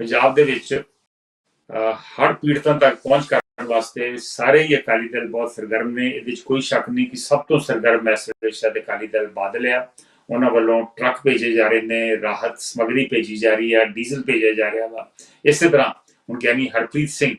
ਪੰਜਾਬ ਦੇ ਵਿੱਚ ਹੜ ਪੀੜਤਾਂ ਤੱਕ ਪਹੁੰਚ ਕਰਨ ਵਾਸਤੇ ਸਾਰੇ ਹੀ ਅਕਾਲੀ ਦਲ ਬਹੁਤ ਸਰਗਰਮ ਨੇ। ਇਹਦੇ ਵਿੱਚ ਕੋਈ ਸ਼ੱਕ ਨਹੀਂ ਕਿ ਸਭ ਤੋਂ ਸਰਗਰਮ ਇਸ ਵੇਲੇ ਸ਼ਾਇਦ ਅਕਾਲੀ ਦਲ ਬਾਦਲ ਆ। ਉਹਨਾਂ ਵੱਲੋਂ ਟਰੱਕ ਭੇਜੇ ਜਾ ਰਹੇ ਨੇ, ਰਾਹਤ ਸਮਗਰੀ ਭੇਜੀ ਜਾ ਰਹੀ ਹੈ ਡੀਜ਼ਲ ਭੇਜਿਆ ਜਾ ਰਿਹਾ ਵਾ। ਇਸੇ ਤਰ੍ਹਾਂ ਹੁਣ ਗਿਆਨੀ ਹਰਪ੍ਰੀਤ ਸਿੰਘ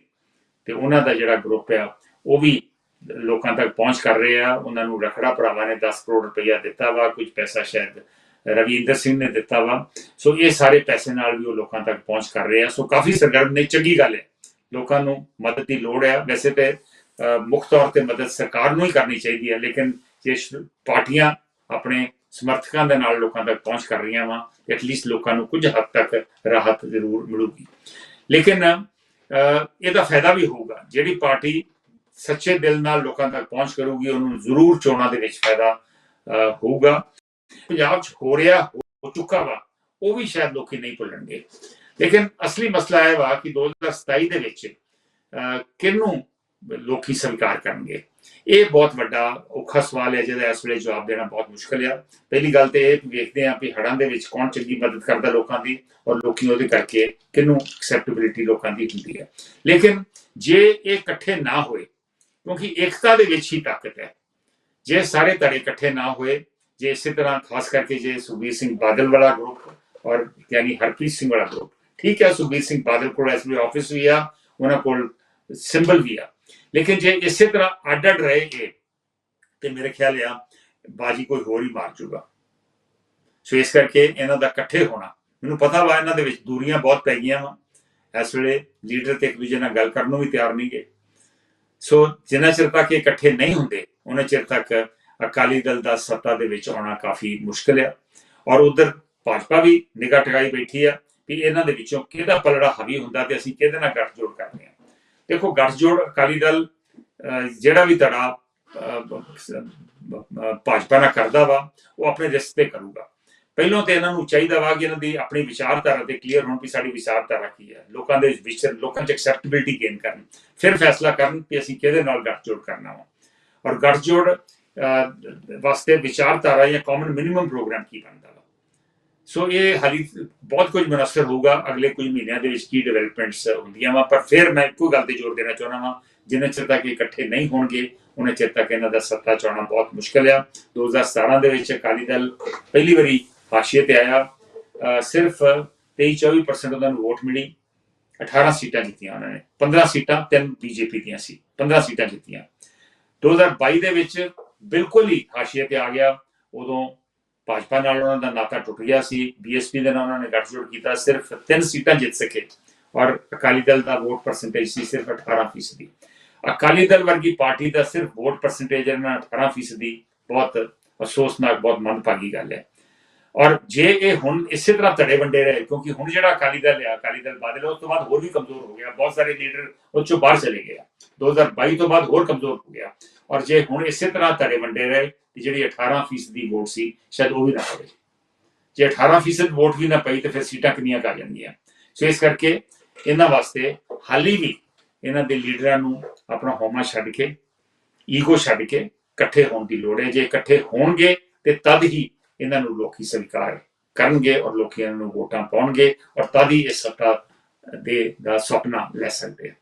ਤੇ ਉਹਨਾਂ ਦਾ ਜਿਹੜਾ ਗਰੁੱਪ ਆ, ਉਹ ਵੀ ਲੋਕਾਂ ਤੱਕ ਪਹੁੰਚ ਕਰ ਰਹੇ ਆ। ਉਹਨਾਂ ਨੂੰ ਰਖੜਾ ਭਰਾਵਾਂ ਨੇ 10 ਕਰੋੜ ਰੁਪਇਆ ਦਿੱਤਾ ਵਾ। ਕੁਝ ਪੈਸਾ ਸ਼ਾਇਦ ਰਵਿੰਦਰ ਸਿੰਘ ਨੇ ਦਿੱਤਾ ਵਾ। ਸੋ ਇਹ ਸਾਰੇ ਪੈਸੇ ਨਾਲ ਵੀ ਉਹ ਲੋਕਾਂ ਤੱਕ ਪਹੁੰਚ ਕਰ ਰਹੇ ਆ। ਸੋ ਕਾਫੀ ਸਰਗਰਮ ਨੇ ਚੰਗੀ ਗੱਲ ਹੈ। ਲੋਕਾਂ ਨੂੰ ਮਦਦ ਦੀ ਲੋੜ ਹੈ। ਵੈਸੇ ਤੇ ਮੁੱਖ ਤੌਰ ਤੇ ਮਦਦ ਸਰਕਾਰ ਨੂੰ ਹੀ ਕਰਨੀ ਚਾਹੀਦੀ ਹੈ ਲੇਕਿਨ ਜੇ ਪਾਰਟੀਆਂ ਆਪਣੇ ਸਮਰਥਕਾਂ ਦੇ ਨਾਲ ਲੋਕਾਂ ਤੱਕ ਪਹੁੰਚ ਕਰ ਰਹੀਆਂ ਵਾ ਐਟਲੀਸਟ ਲੋਕਾਂ ਨੂੰ ਕੁਝ ਹੱਦ ਤੱਕ ਰਾਹਤ ਜ਼ਰੂਰ ਮਿਲੂਗੀ। ਲੇਕਿਨ ਅਹ, ਇਹਦਾ ਫਾਇਦਾ ਵੀ ਹੋਊਗਾ। ਜਿਹੜੀ ਪਾਰਟੀ ਸੱਚੇ ਦਿਲ ਨਾਲ ਲੋਕਾਂ ਤੱਕ ਪਹੁੰਚ ਕਰੂਗੀ ਉਹਨੂੰ ਜ਼ਰੂਰ ਚੋਣਾਂ ਦੇ ਵਿੱਚ ਫਾਇਦਾ ਅਹ, ਹੋਊਗਾ। ਪੰਜਾਬ 'ਚ ਹੋ ਰਿਹਾ ਹੋ ਚੁੱਕਾ ਵਾ ਉਹ ਵੀ ਸ਼ਾਇਦ ਲੋਕੀ ਨਹੀਂ ਭੁੱਲਣਗੇ ਲੇਕਿਨ ਅਸਲੀ ਮਸਲਾ ਇਹ ਵਾ ਕਿ 2027 ਦੇ ਵਿੱਚ ਅਹ, ਕਿਹਨੂੰ ਲੋਕੀ ਸਵੀਕਾਰ ਕਰਨਗੇ ਇਹ ਬਹੁਤ ਵੱਡਾ ਔਖਾ ਸਵਾਲ ਹੈ ਜਿਹਦਾ ਇਸ ਵੇਲੇ ਜਵਾਬ ਦੇਣਾ ਬਹੁਤ ਮੁਸ਼ਕਲ ਆ ਪਹਿਲੀ ਗੱਲ ਤੇ ਇਹ ਵੇਖਦੇ ਹਾਂ ਕਿ ਹੜਾਂ ਦੇ ਵਿੱਚ ਕੌਣ ਚੰਗੀ ਮਦਦ ਕਰਦਾ ਲੋਕਾਂ ਦੀ ਔਰ ਲੋਕੀ ਉਹਦੇ ਕਰਕੇ ਕਿਹਨੂੰ ਐਕਸੈਪਟੇਬਿਲਿਟੀ ਲੋਕਾਂ ਦੀ ਹੁੰਦੀ ਹੈ ਲੇਕਿਨ ਜੇ ਇਹ ਇਕੱਠੇ ਨਾ ਹੋਏ ਕਿਉਂਕਿ ਏਕਤਾ ਦੇ ਵਿੱਚ ਹੀ ਤਾਕਤ ਹੈ ਜੇ ਸਾਰੇ ਧੜੇ ਇਕੱਠੇ ਨਾ ਹੋਏ ਜੇ ਇਸੇ ਤਰ੍ਹਾਂ ਖਾਸ ਕਰਕੇ ਜੇ ਸੁਖਬੀਰ ਸਿੰਘ ਬਾਦਲ ਵਾਲਾ ਗਰੁੱਪ ਔਰ ਯਾਨੀ ਹਰਪ੍ਰੀਤ ਸਿੰਘ ਵਾਲਾ ਗਰੁੱਪ ਠੀਕ ਹੈ, ਸੁਖਬੀਰ ਸਿੰਘ ਬਾਦਲ ਕੋਲ ਇਸ ਆਫਿਸ ਵੀ ਆ, ਉਹਨਾਂ ਕੋਲ ਸਿੰਬਲ ਵੀ ਆ। ਲੇਕਿਨ ਜੇ ਇਸੇ ਤਰ੍ਹਾਂ ਅੱਡ ਅੱਡ ਰਹੇ ਤੇ ਮੇਰੇ ਖਿਆਲ ਆ ਬਾਜੀ ਕੋਈ ਹੋਰ ਹੀ ਮਾਰ ਜੂਗਾ। ਸੋ ਇਸ ਕਰਕੇ ਇਹਨਾਂ ਦਾ ਇਕੱਠੇ ਹੋਣਾ, ਮੈਨੂੰ ਪਤਾ ਵਾ ਇਹਨਾਂ ਦੇ ਵਿੱਚ ਦੂਰੀਆਂ ਬਹੁਤ ਪੈ ਗਈਆਂ ਵਾ। ਇਸ ਵੇਲੇ ਲੀਡਰ ਤੇ ਇੱਕ ਦੂਜੇ ਨਾਲ ਗੱਲ ਕਰਨ ਨੂੰ ਵੀ ਤਿਆਰ ਨਹੀਂ ਗਏ ਸੋ ਜਿੰਨਾ ਚਿਰ ਤੱਕ ਇਹ ਇਕੱਠੇ ਨਹੀਂ ਹੁੰਦੇ, ਉਹਨਾਂ ਚਿਰ ਤੱਕ ਅਕਾਲੀ ਦਲ ਦਾ ਸੱਤਾ ਦੇ ਵਿੱਚ ਆਉਣਾ ਕਾਫੀ ਮੁਸ਼ਕਲ ਆ। ਔਰ ਉਧਰ ਭਾਜਪਾ ਵੀ ਨਿਗਾਹ ਟਿਕਾਈ ਬੈਠੀ ਆ ਵੀ ਇਹਨਾਂ ਦੇ ਵਿੱਚੋਂ ਕਿਹਦਾ ਪਲੜਾ ਹਾਵੀ ਹੁੰਦਾ ਤੇ ਅਸੀਂ ਕਿਹਦੇ ਨਾਲ ਗੱਠਜੋੜ ਕਰਦੇ ਆ। ਦੇਖੋ, ਗੱਠਜੋੜ ਅਕਾਲੀ ਦਲ ਜਿਹੜਾ ਵੀ ਧੜਾ ਭਾਜਪਾ ਨਾਲ ਕਰਦਾ ਵਾ, ਉਹ ਆਪਣੇ ਰਿਸ਼ਤੇ ਕਰੂਗਾ। ਪਹਿਲਾਂ ਤੇ ਇਹਨਾਂ ਨੂੰ ਚਾਹੀਦਾ ਵਾ ਕਿ ਇਹਨਾਂ ਦੀ ਆਪਣੀ ਵਿਚਾਰਧਾਰਾ ਤੇ ਕਲੀਅਰ ਹੋਣ ਵੀ ਸਾਡੀ ਵਿਚਾਰਧਾਰਾ ਕੀ ਹੈ ਲੋਕਾਂ ਦੇ ਵਿੱਚ ਲੋਕਾਂ 'ਚ ਐਕਸੈਪਟੇਬਿਲਟੀ ਗੇਨ ਕਰਨ। ਫਿਰ ਫੈਸਲਾ ਕਰਨ ਕਿ ਅਸੀਂ ਕਿਹਦੇ ਨਾਲ ਗੱਠਜੋੜ ਕਰਨਾ ਵਾ। ਔਰ ਗੱਠਜੋੜ ਵਾਸਤੇ ਵਿਚਾਰਧਾਰਾ ਜਾਂ ਕਾਮਨ ਮਿਨੀਮਮ ਪ੍ਰੋਗਰਾਮ ਕੀ ਬਣਦਾ ਵਾ? ਸੋ ਇਹ ਹਾਲੀ ਬਹੁਤ ਕੁਝ ਮਨਸਰ ਹੋਊਗਾ, ਅਗਲੇ ਕੁਝ ਮਹੀਨਿਆਂ ਦੇ ਵਿੱਚ ਕੀ ਡਿਵੈਲਪਮੈਂਟਸ ਹੁੰਦੀਆਂ ਵਾ, ਪਰ ਫਿਰ ਮੈਂ ਇੱਕੋ ਗੱਲ ਤੇ ਜ਼ੋਰ ਦੇਣਾ ਚਾਹੁੰਦਾ ਵਾਂ, ਜਿੰਨੇ ਚਿਰ ਤੱਕ ਇਕੱਠੇ ਨਹੀਂ ਹੋਣਗੇ, ਉਹਨੇ ਚਿਰ ਤੱਕ ਇਹਨਾਂ ਦਾ ਸੱਤਾ ਚਾਉਣਾ ਬਹੁਤ ਮੁਸ਼ਕਲ ਆ। 2017 ਦੇ ਵਿੱਚ ਅਕਾਲੀ ਦਲ ਪਹਿਲੀ ਵਾਰੀ ਹਾਸ਼ੀਏ ਤੇ ਆਇਆ ਸਿਰਫ 23-24% ਉਹਨਾਂ ਨੂੰ ਵੋਟ ਮਿਲੀ 18 ਸੀਟਾਂ ਜਿੱਤੀਆਂ ਉਹਨਾਂ ਨੇ 15 ਸੀਟਾਂ ਤਿੰਨ ਬੀਜੇਪੀ ਦੀਆਂ ਸੀ 15 ਸੀਟਾਂ ਜਿੱਤੀਆਂ। 2022 ਦੇ ਵਿੱਚ ਬਿਲਕੁਲ ਹੀ ਹਾਸ਼ੀਏ ਤੇ ਆ ਗਿਆ। ਉਦੋਂ ਭਾਜਪਾ ਨਾਲ ਉਹਨਾਂ ਦਾ ਨਾਤਾ ਟੁੱਟ ਗਿਆ ਸੀ। ਬੀਐਸਪੀ ਦੇ ਨਾਲ ਉਹਨਾਂ ਨੇ ਗੱਠਜੋੜ ਕੀਤਾ। ਸਿਰਫ ਤਿੰਨ ਸੀਟਾਂ ਜਿੱਤ ਸਕੇ। ਔਰ ਅਕਾਲੀ ਦਲ ਦਾ ਵੋਟ ਪਰਸੈਂਟੇਜ ਸੀ ਸਿਰਫ 18% ਅਕਾਲੀ ਦਲ ਵਰਗੀ ਪਾਰਟੀ ਦਾ ਸਿਰਫ ਵੋਟ ਪਰਸੈਂਟੇਜ ਇਹਨਾਂ 18% ਬਹੁਤ ਅਫਸੋਸਨਾਕ, ਬਹੁਤ ਮੰਦਭਾਗੀ ਗੱਲ ਹੈ। ਔਰ ਜੇ ਇਹ ਹੁਣ ਇਸੇ ਤਰ੍ਹਾਂ ਧੜੇ ਵੰਡੇ ਰਹੇ, ਕਿਉਂਕਿ ਹੁਣ ਜਿਹੜਾ ਅਕਾਲੀ ਦਲ ਆ ਅਕਾਲੀ ਦਲ ਬਾਦਲ ਉਸ ਤੋਂ ਬਾਅਦ ਹੋਰ ਵੀ ਕਮਜ਼ੋਰ ਹੋ ਗਿਆ, ਬਹੁਤ ਸਾਰੇ ਲੀਡਰ ਉਹ ਚੋਂ ਬਾਹਰ ਚਲੇ ਗਏ ਆ। 2022 ਤੋਂ ਬਾਅਦ ਹੋਰ ਕਮਜ਼ੋਰ ਹੋ ਗਿਆ। ਔਰ ਜੇ ਹੁਣ ਇਸੇ ਤਰ੍ਹਾਂ ਧੜੇ ਵੰਡੇ ਰਹੇ ਤੇ ਜਿਹੜੀ 18% ਦੀ ਵੋਟ ਸੀ, ਸ਼ਾਇਦ ਉਹ ਵੀ ਨਾ ਪਵੇ। ਜੇ 18% ਵੋਟ ਵੀ ਨਾ ਪਈ, ਤੇ ਫਿਰ ਸੀਟਾਂ ਕਿੰਨੀਆਂ ਕਰ ਜਾਣਗੀਆਂ ਸੋ ਇਸ ਕਰਕੇ ਇਹਨਾਂ ਵਾਸਤੇ ਹਾਲੀ ਵੀ ਇਹਨਾਂ ਦੇ ਲੀਡਰਾਂ ਨੂੰ ਆਪਣਾ ਹੋਮਾ ਛੱਡ ਕੇ, ਈਗੋ ਛੱਡ ਕੇ ਇਕੱਠੇ ਹੋਣ ਦੀ ਲੋੜ ਹੈ। ਜੇ ਇਕੱਠੇ ਹੋਣਗੇ, ਤੇ ਤਦ ਹੀ ਇਹਨਾਂ ਨੂੰ ਲੋਕੀ ਸਵੀਕਾਰ ਕਰਨਗੇ ਔਰ ਲੋਕੀ ਇਹਨਾਂ ਨੂੰ ਵੋਟਾਂ ਪਾਉਣਗੇ ਔਰ ਤਦ ਹੀ ਇਹ ਸੱਤਾ ਦੇ ਦਾ ਸੁਪਨਾ ਲੈ ਸਕਦੇ ਆ